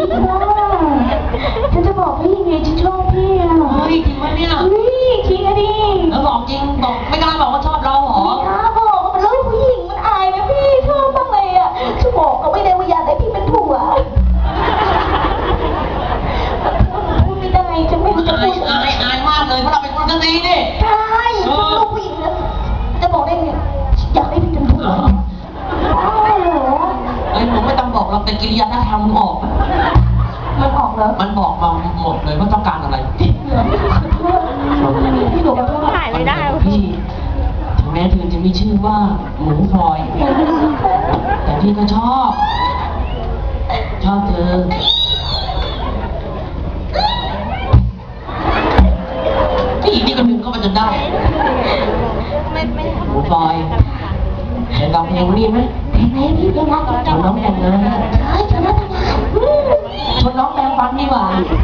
พี่บ้าฉันจะบอกพี่ไงฉันชอบพี่อะเฮ้ยจริงไหมเนี่ยนี่จริงอะดิแล้วบอกจริงบอกไม่กล้าบอกว่าชอบเราเหรอ ไม่กล้าบอกมันลูกผู้หญิงมันอายนะพี่ชอบบ้างเลยอะฉันบอกเขาไม่ได้ว่าอยากได้พี่เป็นผัวพูดไม่ได้ฉันไม่จะพูดอายอายมากเลยเพราะเราเป็นคนกันดีนี่ใช่ฉันลูกผู้หญิงนะจะบอกได้ไง มึงออกไหมมันออกแล้วมันบอกมาหมดเลยว่าต้องการอะไร พี่หนูก็ต้องถ่ายไม่ได้พี่ถึงแม้เธอจะไม่ชื่อว่าหมูพลอย แต่พี่ก็ชอบ ชอบเธอ พี่นี่ก็ดึงเข้ามาจนได้ ไม่ไม่หมูพลอยเห็นร้องเพลงนี่ไหมเพลงไหนพี่เพลงรักชวนน้องแต่งงานเฮ้ยเธอรัตนาชวนน้องแปลงฟันดีกว่าอืม